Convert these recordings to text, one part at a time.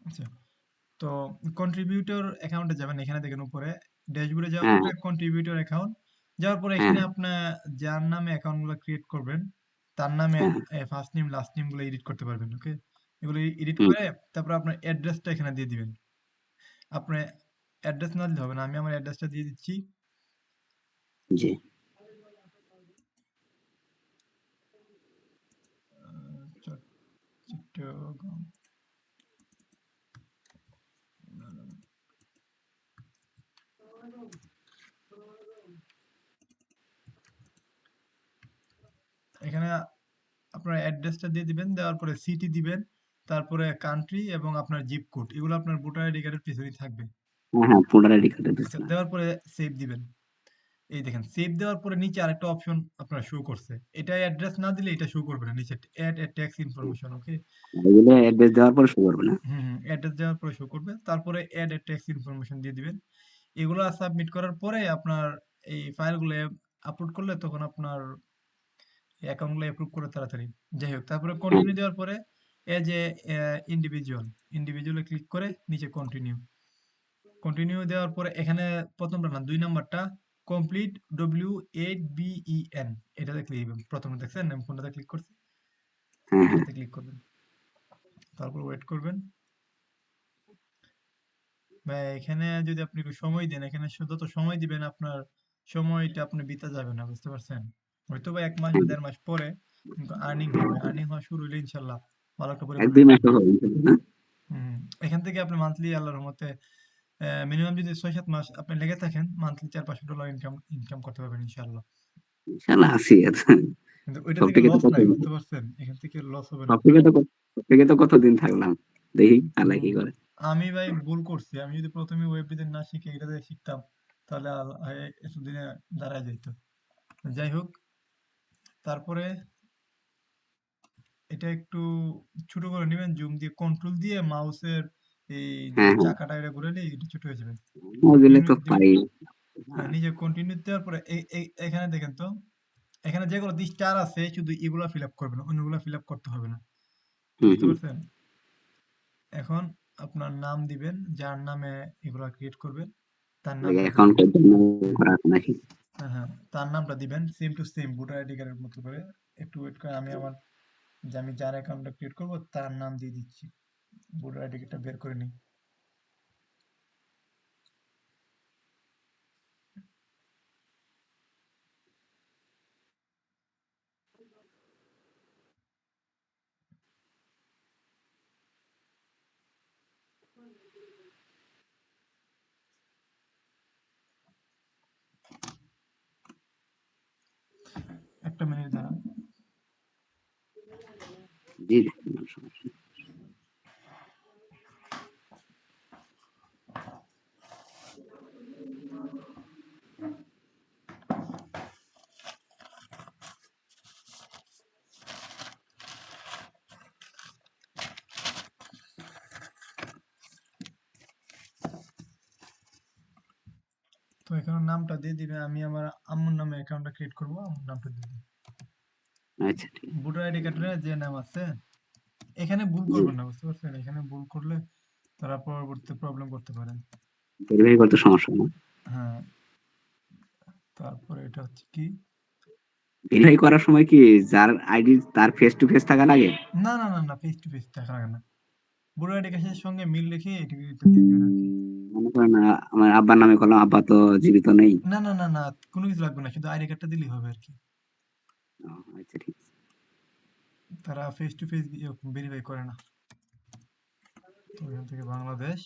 আচ্ছা। তো কন্ট্রিবিউটর অ্যাকাউন্টে যাবেন এখানে দেখেন উপরে। ড্যাশবোর্ডে যাওয়ার পরে কন্ট্রিবিউটর অ্যাকাউন্ট যাওয়ার পরে এখানে আপনার যার নামে অ্যাকাউন্টগুলো ক্রিয়েট করবেন তার নামে ফার্স্ট নেম লাস্ট নেমগুলো এডিট করতে পারবেন ওকে এগুলো এডিট করে তারপর আপনার অ্যাড্রেসটা এখানে দিয়ে দিবেন। আপনি অ্যাড্রেস না দিলে হবে না আমি আমার অ্যাড্রেসটা দিয়ে দিচ্ছি। জি। চট্টগ্রাম এখানে আপনার অ্যাড্রেসটা দিয়ে দিবেন দেওয়ার পরে সিটি দিবেন তারপরে কান্ট্রি এবং আপনার জিপ কোড এগুলো আপনার ভোটার আইডি কার্ডের পিছনেই থাকবে। হ্যাঁ পুনরায় আইডি কার্ডে আচ্ছা দিচ্ছিলাম দেওয়ার পরে সেভ দিবেন। এই দেখেন সেভ দেওয়ার পরে নিচে আরেকটা অপশন আপনার শো করছে। এটা অ্যাড্রেস না দিলে এটা শো করবে না নিচে অ্যাড ট্যাক্স ইনফরমেশন ওকে এগুলো অ্যাড্রেস দেওয়ার পর শুরু করবে না। হুম হুম অ্যাড্রেস দেওয়ার পরে শো করবে তারপরে অ্যাড ট্যাক্স ইনফরমেশন দিয়ে দিবেন। এগুলো সাবমিট করার পরে আপনার এই ফাইলগুলো আপলোড করলে তখন আপনার অ্যাকাউন্টগুলো অ্যাপ্রুভ করে তাড়াতাড়ি। যাই হোক তারপরে কন্টিনিউ দেওয়ার পরে এজ এ ইন্ডিভিজুয়াল ইন্ডিভিজুয়ালে ক্লিক করে নিচে কন্টিনিউ কন্টিনিউ দেওয়ার পরে এখানে প্রথমটা না দুই নাম্বারটা complete W eight B E N এটাতে ক্লিক করবেন প্রথমে দেখছেন আমি কোনটাতে ক্লিক করছি? এটাতে ক্লিক করবেন। তারপর ওয়েট করবেন। বা এখানে যদি আপনি একটু সময় দেন এখানে শুধু তো সময় দিবেন আপনার সময়টা আপনি বিতা যাবে না বুঝতে পারছেন? হয়তো বা এক মাস বা দেড় মাস পরে কিন্তু আর্নিং হবে। আর্নিং হওয়া শুরু হলে ইনশাল্লাহ ভালো একটা এক পরিমাণ দুই মাস হবে এখান থেকে আপনি মান্থলি আল্লাহর রহমতে মিনিমাম যদি ছয় সাত মাস আপনি লেগে থাকেন মান্থলি চার পাঁচশো ডলার ইনকাম ইনকাম করতে পারবেন ইনশাল্লাহ। ইনশাআল্লাহ আসি কিন্তু ওইটা থেকে থেকে লস নাই বুঝতে পারছেন? এখান থেকে লস হবে না। থেকে তো কত- সব থেকে তো কতদিন থাকলাম? দেখি আল্লাহ কি করে। আমি ভাই ভুল করছি। আমি যদি প্রথমে ওয়েব ডিজাইন না শিখে এটা দিয়ে শিখতাম তাহলে এতদিনে দাঁড়ায় যেত যাই হোক তারপরে এটা একটু ছোট করে নেবেন জুম দিয়ে কন্ট্রোল দিয়ে মাউসের এই হ্যাঁ হ্যাঁ। চাকাটা এটা ঘুরালে এটা ছোট হয়ে যাবে। ওগুলো তো দিবেন হ্যাঁ, নিজে কন্টিনিউ দেওয়ার পরে এখানে দেখেন তো এখানে যেগুলো স্টার আছে শুধু এগুলা ফিল আপ করবেন অন্যগুলো ফিল আপ করতে হবে না। বুঝতে পারছেন? এখন আপনার নাম দিবেন যার নামে এগুলা ক্রিয়েট করবেন তার নাম অ্যাকাউন্টের জন্য করা নাকি? হ্যাঁ তার নামটা দিবেন same to same voter ID কার্ডের মতো করে। একটু ওয়েট করে, আমি আমার যে আমি যার অ্যাকাউন্টটা ক্রিয়েট করব, তার নাম দিয়ে দিচ্ছি। ভোটার আইডি কার্ডটা বের করে নিই। সমস্যা তো এখানে নামটা দিয়ে দিবে, আমি আমার আম্মুর নামে অ্যাকাউন্টটা ক্রিয়েট করব, আম্মুর নামটা দিয়ে দিই আচ্ছা ঠিক ভোটার আইডি কার্ডের যে নাম আছে এখানে ভুল করবেন না বুঝতে পারছেন? এখানে ভুল করলে তারা পরবর্তীতে প্রবলেম করতে পারে ভেরিফাই করতে সমস্যা না? হ্যাঁ। তারপরে এটা হচ্ছে কি? ভেরিফাই করার সময় কি যার আইডি তার ফেস টু ফেস থাকা লাগে? না না না না ফেস টু ফেস দেখা লাগে না। ভোটার আইডি কার্ডের সঙ্গে মিল রেখে এটা দিবেন আর কি। আমার আব্বার নামে করলাম আব্বা তো জীবিত নেই। না না না না কোনো কিছু লাগবে না শুধু আইডি কার্ডটা দিলেই হবে আর কি। আচ্ছা তারা ফেস টু ফেস ভেরিফাই করে না। তো এখান থেকে বাংলাদেশ।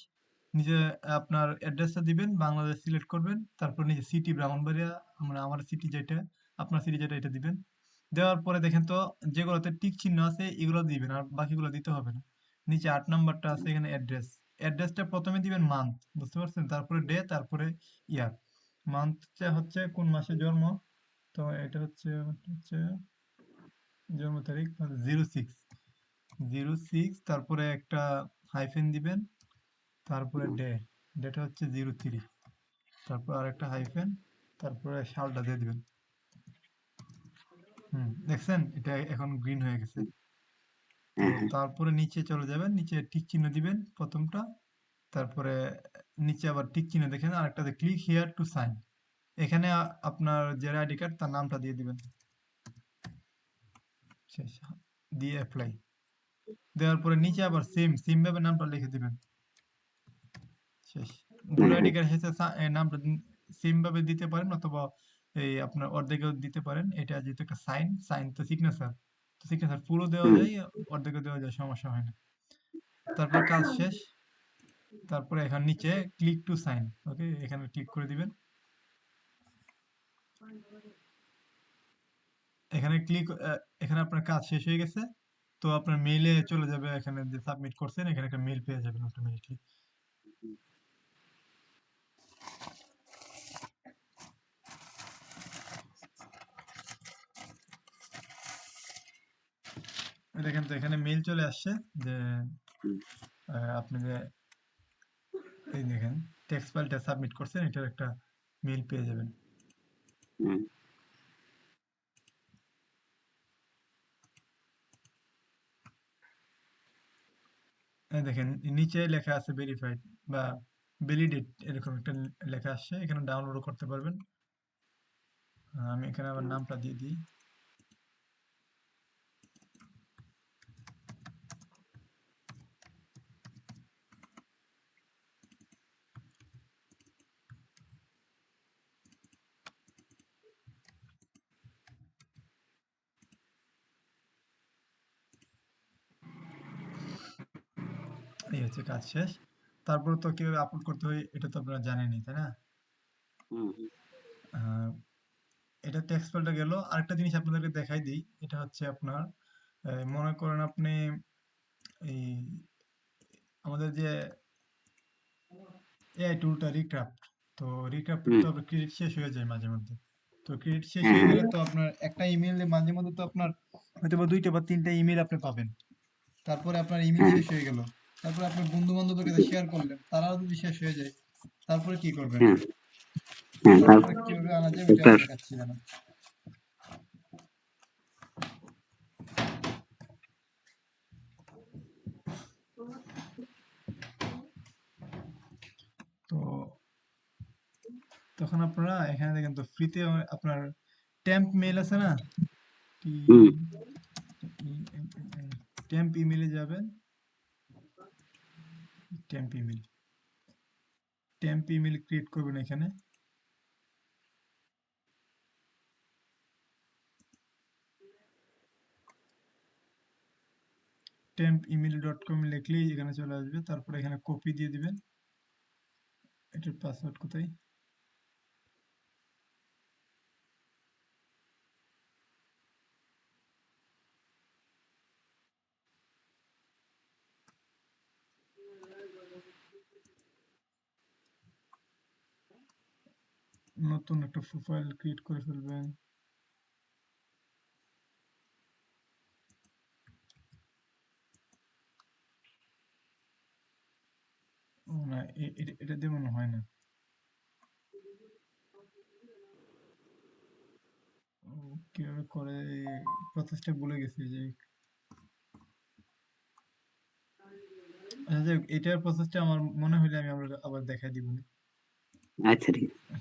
নিজে আপনার অ্যাড্রেসটা দিবেন, বাংলাদেশ সিলেক্ট করবেন, তারপর নিজে সিটি ব্রাহ্মণবাড়িয়া মানে আমার সিটি যেটা, আপনার সিটি যেটা, এটা দিবেন। দেওয়ার পরে দেখেন তো, যেগুলোতে টিক চিহ্ন আছে, এগুলো দিবেন, আর বাকিগুলো দিতে হবে না। নিচে আট নাম্বারটা আছে, এখানে অ্যাড্রেস অ্যাড্রেসটা প্রথমে দিবেন মান্থ বুঝতে পারছেন? তারপরে ডে তারপরে ইয়ার মান্থটা হচ্ছে কোন মাসে জন্ম? তো এটা হচ্ছে হচ্ছে জন্ম তারিখ জিরো সিক্স জিরো সিক্স তারপরে একটা হাইফেন দিবেন তারপরে ডে ডেটা হচ্ছে জিরো থ্রি তারপর আরেকটা হাইফেন তারপরে সালটা দিয়ে দিবেন। হুম দেখছেন? এটা এখন গ্রিন হয়ে গেছে। হ্যাঁ হ্যাঁ। তারপরে নিচে চলে যাবেন নিচে টিক চিহ্ন দিবেন প্রথমটা। তারপরে নিচে আবার টিক চিহ্ন দেখেন আরেকটাতে ক্লিক হিয়ার টু সাইন এখানে আপনার যে আইডি কার্ড তার নামটা দিয়ে দিবেন। শেষ। দিয়ে অ্যাপ্লাই দেওয়ার পরে নিচে আবার সেম সেম ভাবে নামটা লিখে দিবেন। শেষ। ভোটার আইডি কার্ড শেষে নামটা সেম ভাবে দিতে পারেন অথবা এই আপনার অর্ধেকেও দিতে পারেন। এটা যেহেতু একটা সাইন সাইন তো সিগনেচার তো সিগনেচার পুরো দেওয়া যায় অর্ধেকও দেওয়া যায় সমস্যা হয় না। তারপর কাজ শেষ। তারপরে এখান নিচে ক্লিক টু সাইন ওকে এখানে ক্লিক করে দিবেন। এখানে ক্লিক এখানে আপনার কাজ শেষ হয়ে গেছে। তো আপনার মেইলে চলে যাবে এখানে যে সাবমিট করছেন, এখানে একটা মেইল পেয়ে যাবেন অটোমেটিকলি দেখেন তো এখানে মেইল চলে আসছে যে আপনি যে, এই দেখেন টেক্সট ফাইলটা সাবমিট করছেন, এটার একটা মেইল পেয়ে যাবেন। হুম, এই দেখেন নিচে লেখা আছে ভেরিফাইড বা ভ্যালিডেট এরকম একটা লেখা আসছে এখানে ডাউনলোড করতে পারবেন। আমি এখানে আবার নামটা দিয়ে দিই এই হচ্ছে কাজ শেষ। তারপর তো কীভাবে আপলোড করতে হয় এটা তো আপনারা জানেনই তাই না? এটা টেক্সট ফাইলটা গেল। আরেকটা জিনিস আপনাদেরকে দেখাই দিই এটা হচ্ছে আপনার মনে করেন আপনি এই আমাদের যে এআই টুলটা রিক্রাফট তো রিক্রাফট তো আপনার ক্রেডিট শেষ হয়ে যায় মাঝে মধ্যে। তো ক্রেডিট শেষ হ্যাঁ হয়ে হ্যাঁ। গেলে তো আপনার একটা ইমেইলে মাঝে মধ্যে তো আপনার হয়তো বা দুইটা বা তিনটা ইমেল আপনি পাবেন। তারপরে আপনার ইমেল হ্যাঁ। শেষ হয়ে গেল। তারপরে আপনার বন্ধু বান্ধবের কাছে শেয়ার করলেন তারাও যদি শেষ হয়ে যায় তারপরে কি করবেন? হ্যাঁ। হ্যাঁ তারপরে কীভাবে আনা যায় ওইটা দেখাচ্ছি জানো তো তখন আপনারা এখানে দেখেন তো ফ্রিতে আপনার টেম্প মেল আছে না? টেম্প ইমেলে যাবেন। Temp email temp email create করবেন এখানে। টেম্প ডট কম লিখলেই এখানে চলে আসবে। তারপরে এখানে কপি দিয়ে দিবেন। এটার পাসওয়ার্ড কোথায়? নতুন একটা প্রোফাইল ক্রিয়েট করে ফেলবেন। এটা দিয়ে মনে হয় না। কীভাবে করে? প্রসেসটা ভুলে গেছি যে আচ্ছা এটার প্রসেসটা আমার মনে হইলে আমি আবার দেখাই দিব। আচ্ছা ঠিক আছে।